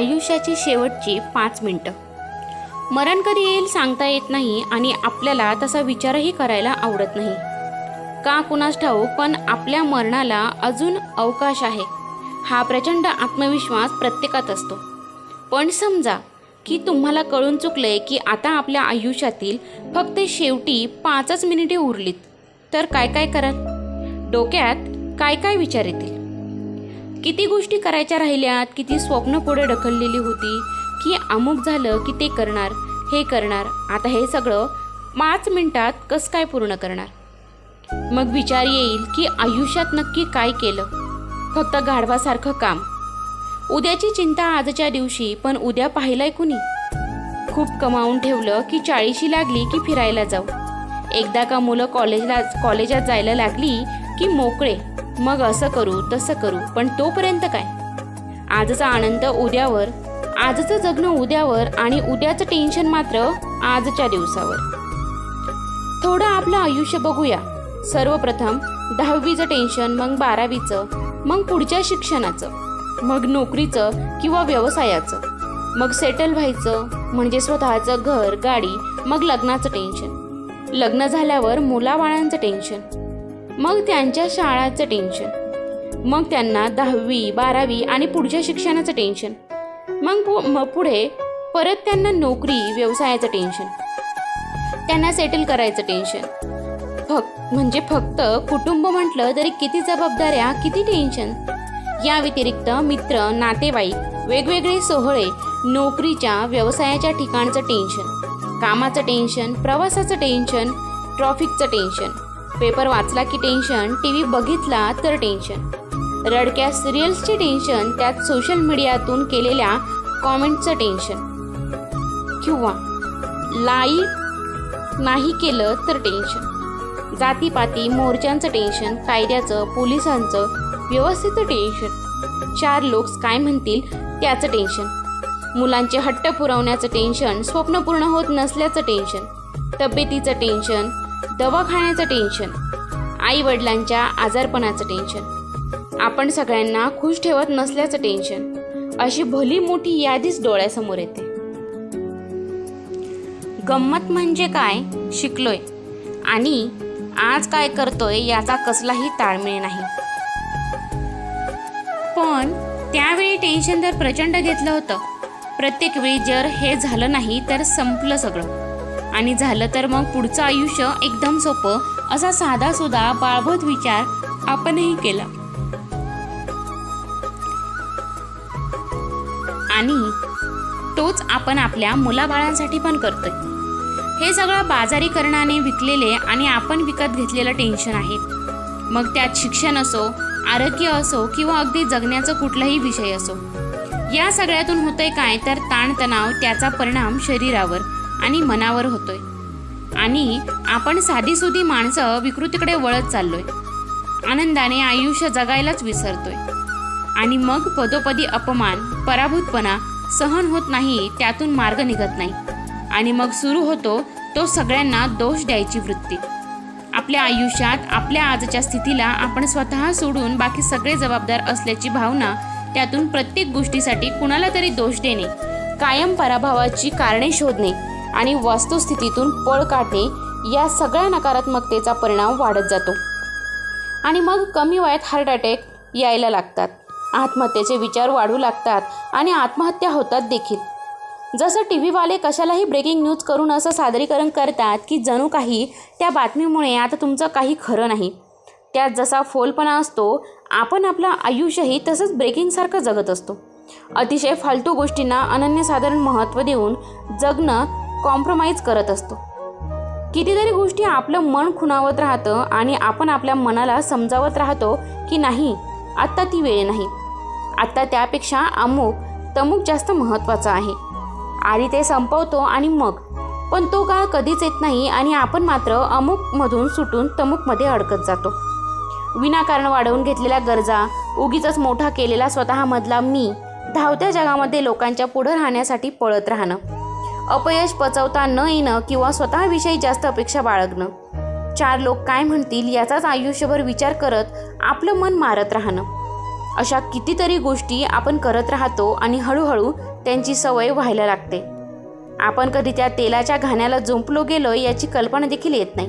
आयुष्याची शेवटची पाच मिनटं. मरण कधी येईल सांगता येत नाही आणि आपल्याला तसा विचारही करायला आवडत नाही. का कुणास ठाऊक पण आपल्या मरणाला अजून अवकाश आहे. हा प्रचंड आत्मविश्वास प्रत्येकात असतो. पण समजा की तुम्हाला कळून चुकलंय की आता आपल्या आयुष्यातील फक्त शेवटी पाचच मिनिटे उरलीत तर काय काय कराल? डोक्यात काय काय विचार येतील? किती गोष्टी करायच्या राहिल्यात किती स्वप्न पुढे ढकललेली होती की अमुक झालं की ते करणार हे करणार. आता हे सगळं पाच मिनिटात कसं काय पूर्ण करणार? मग विचार येईल की आयुष्यात नक्की काय केलं? फक्त गाढवासारखं काम. उद्याची चिंता आजच्या दिवशी पण उद्या पाहिलंय कुणी? खूप कमावून ठेवलं की चाळीशी लागली की फिरायला जाऊ. एकदा का मुलं कॉलेजला कॉलेजात जायला लागली की मोकळे. मग असं करू तसं करू पण तोपर्यंत काय? आजचा आनंद उद्यावर आजचं जगणं उद्यावर आणि उद्याचं टेन्शन मात्र आजच्या दिवसावर. थोडं आपलं आयुष्य बघूया. सर्वप्रथम दहावीचं टेन्शन मग बारावीचं मग पुढच्या शिक्षणाचं मग नोकरीचं किंवा व्यवसायाचं मग सेटल व्हायचं म्हणजे स्वतःचं घर गाडी मग लग्नाचं टेन्शन लग्न झाल्यावर मुलाबाळांचं टेन्शन मग त्यांच्या शाळाचं टेन्शन. मग त्यांना दहावी बारावी आणि पुढच्या शिक्षणाचं टेन्शन. मग पु मग पुढे परत त्यांना नोकरी व्यवसायाचं टेन्शन. त्यांना सेटल करायचं टेन्शन. फक्त म्हणजे फक्त कुटुंब म्हटलं तरी किती जबाबदाऱ्या किती टेन्शन. या व्यतिरिक्त मित्र नातेवाईक वेगवेगळे सोहळे नोकरीच्या व्यवसायाच्या ठिकाणचं टेन्शन. कामाचं टेन्शन प्रवासाचं टेन्शन ट्रॉफिकचं टेन्शन. पेपर वाचला की टेन्शन टी व्ही बघितला तर टेन्शन. रडक्या सिरियल्सचे टेन्शन त्यात सोशल मीडियातून केलेल्या कॉमेंटचं टेन्शन किंवा लाईक नाही केलं तर टेन्शन जातीपाती मोर्चांचं टेन्शन कायद्याचं पोलिसांचं व्यवस्थेचं टेन्शन चार लोक काय म्हणतील त्याचं टेन्शन मुलांचे हट्ट पुरवण्याचं टेन्शन स्वप्न पूर्ण होत नसल्याचं टेन्शन तब्येतीचं टेन्शन दवाखान्याचं टेन्शन आई वडिलांच्या आजारपणाचं टेन्शन. आपण सगळ्यांना खुश ठेवत नसल्याचं टेन्शन अशी भली मोठी यादीच डोळ्यासमोर येते. गंमत म्हणजे काय शिकलोय. आणि आज काय करतोय याचा कसलाही ताळमेळ नाही. पण त्यावेळी टेन्शन तर प्रचंड घेतलं होतं प्रत्येक वेळी जर हे झालं नाही तर संपलं सगळं. आणि झालं तर मग पुढचं आयुष्य एकदम सोपं असा साधा सुद्धा बाळभूत विचार आपणही केला. आणि तोच आपण आपल्या मुलाबाळांसाठी पण करतोय. हे सगळं बाजारीकरणाने विकलेले आणि आपण विकत घेतलेलं टेन्शन आहे. मग त्यात शिक्षण असो आरोग्य असो किंवा अगदी जगण्याचा कुठलाही विषय असो. या सगळ्यातून होतंय काय तर ताणतणाव त्याचा परिणाम शरीरावर. आणि मनावर होतोय. आणि आपण साधीसुधी माणसं विकृतीकडे वळत चाललोय. आनंदाने आयुष्य जगायलाच विसरतोय. आणि मग पदोपदी अपमान पराभूतपणा सहन होत नाही त्यातून मार्ग निघत नाही. आणि मग सुरू होतो तो सगळ्यांना दोष द्यायची वृत्ती. आपल्या आयुष्यात आपल्या आजच्या स्थितीला आपण स्वतः सोडून बाकी सगळे जबाबदार असल्याची भावना त्यातून प्रत्येक गोष्टीसाठी कुणाला तरी दोष देणे कायम पराभवाची कारणे शोधणे आणि वस्तुस्थितीतून पळ काढणे या सगळ्या नकारात्मकतेचा परिणाम वाढत जातो. आणि मग कमी वयात हार्ट अटॅक यायला लागतात. आत्महत्येचे विचार वाढू लागतात आणि आत्महत्या होतात देखील. जसं टी व्हीवाले कशालाही ब्रेकिंग न्यूज करून असं सादरीकरण करतात की जणू काही त्या बातमीमुळे आता तुमचं काही खरं नाही. त्यात जसा फोलपणा असतो आपण आपलं आयुष्यही तसंच ब्रेकिंगसारखं जगत असतो. अतिशय फालतू गोष्टींना अनन्यसाधारण महत्त्व देऊन जगणं कॉम्प्रोमाइज करत असतो. कितीतरी गोष्टी आपलं मन खुणावत राहतं आणि आपण आपल्या मनाला समजावत राहतो की नाही आत्ता ती वेळ नाही. आत्ता त्यापेक्षा अमुक तमुक जास्त महत्त्वाचा आहे. आधी ते संपवतो आणि मग. पण तो काळ कधीच येत नाही आणि आपण मात्र अमुकमधून सुटून तमुकमध्ये अडकत जातो. विनाकारण वाढवून घेतलेल्या गरजा उगीच मोठा केलेला स्वतःमधला मी धावत्या जगामध्ये लोकांच्या पुढं राहण्यासाठी पळत राहणं. अपयश पचवता न येणं किंवा स्वतःविषयी जास्त अपेक्षा बाळगणं. चार लोक काय म्हणतील याचाच आयुष्यभर विचार करत आपलं मन मारत राहणं. अशा कितीतरी गोष्टी आपण करत राहतो आणि हळूहळू त्यांची सवय व्हायला लागते. आपण कधी त्या तेलाच्या घाण्याला झोंपलो गेलो याची कल्पना देखील येत नाही.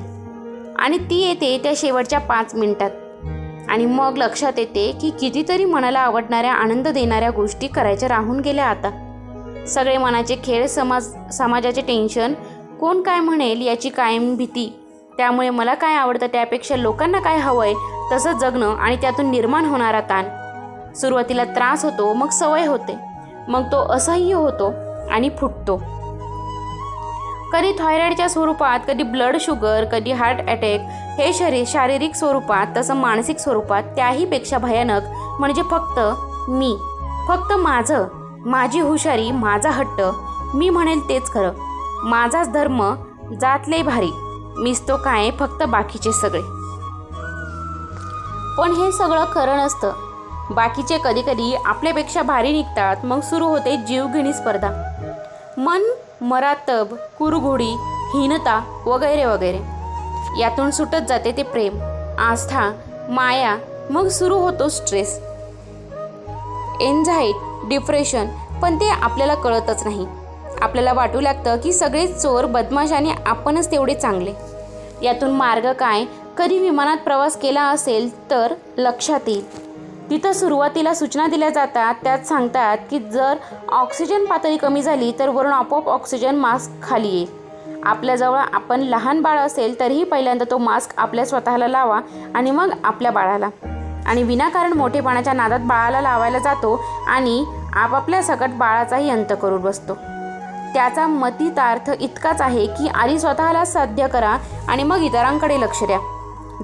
आणि ती येते त्या शेवटच्या पाच मिनिटात. आणि मग लक्षात येते की कितीतरी मनाला आवडणाऱ्या आनंद देणाऱ्या गोष्टी करायच्या राहून गेल्या आता. सगळे मनाचे खेळ समाज समाजाचे टेन्शन कोण काय म्हणेल याची कायम भीती. त्यामुळे मला काय आवडतं त्यापेक्षा लोकांना काय हवंय तसं जगणं आणि त्यातून निर्माण होणारा ताण. सुरुवातीला त्रास होतो मग सवय होते. मग तो असह्य होतो आणि फुटतो. कधी थायरॉईडच्या स्वरूपात कधी ब्लड शुगर कधी हार्ट अटॅक हे शरीर शारीरिक स्वरूपात तसं मानसिक स्वरूपात त्याहीपेक्षा भयानक म्हणजे फक्त मी फक्त माझं. माझी हुशारी माझा हट्ट मी म्हणेल तेच खरं. माझाच धर्म जातले भारी. मीच तो काय फक्त बाकीचे सगळे. पण हे सगळं खरं नसतं. बाकीचे कधी कधी आपल्यापेक्षा भारी निघतात मग सुरू होते जीवघेणी स्पर्धा. मन मरातब कुरघोडी हीनता वगैरे वगैरे. यातून सुटत जाते ते प्रेम आस्था माया मग सुरू होतो स्ट्रेस. एन्झाईट डिप्रेशन पण ते आपल्याला कळतच नाही. आपल्याला वाटू लागतं की सगळेच चोर बदमाश आणि आपणच तेवढे चांगले. यातून मार्ग काय? कधी विमानात प्रवास केला असेल तर लक्षात येईल. तिथं सुरुवातीला सूचना दिल्या जातात त्यात सांगतात की जर ऑक्सिजन पातळी कमी झाली तर वरून आपोआप ऑक्सिजन मास्क खाली येईल. आपल्याजवळ आपण लहान बाळ असेल तरीही पहिल्यांदा तो मास्क आपल्या स्वतःला लावा आणि मग आपल्या बाळाला. आणि विनाकारण मोठेपणाच्या नादात बाळाला लावायला जातो आणि आपापल्या सकट बाळाचाही अंत करून बसतो. त्याचा मतितार्थ इतकाच आहे की आधी स्वतःला साध्य करा आणि मग इतरांकडे लक्ष द्या.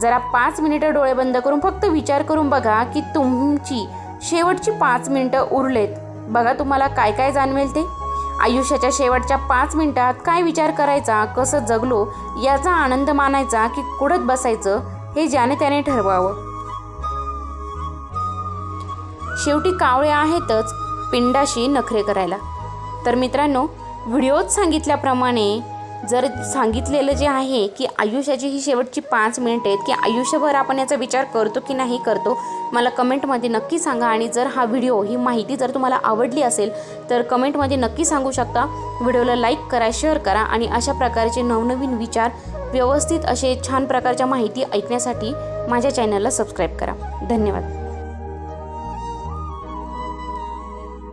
जरा पाच मिनिटं डोळे बंद करून फक्त विचार करून बघा की तुमची शेवटची पाच मिनिटं उरलेत. बघा तुम्हाला काय काय जाणवेल ते. आयुष्याच्या शेवटच्या पाच मिनिटात काय विचार करायचा कसं जगलो याचा आनंद मानायचा की कुडत बसायचं हे ज्याने त्याने ठरवावं. शेवटी कावळे आहेतच पिंडाशी नखरे करायला. तर मित्रांनो व्हिडिओत सांगितल्याप्रमाणे जर सांगितलेलं जे आहे की आयुष्याची ही शेवटची पाच मिनिटं आहेत की आयुष्यभर आपण याचा विचार करतो की नाही करतो मला कमेंटमध्ये नक्की सांगा. आणि जर हा व्हिडिओ ही माहिती जर तुम्हाला आवडली असेल तर कमेंटमध्ये नक्की सांगू शकता. व्हिडिओला लाईक करा शेअर करा आणि अशा प्रकारचे नवनवीन विचार व्यवस्थित असे छान प्रकारच्या माहिती ऐकण्यासाठी माझ्या चॅनलला सबस्क्राईब करा. धन्यवाद.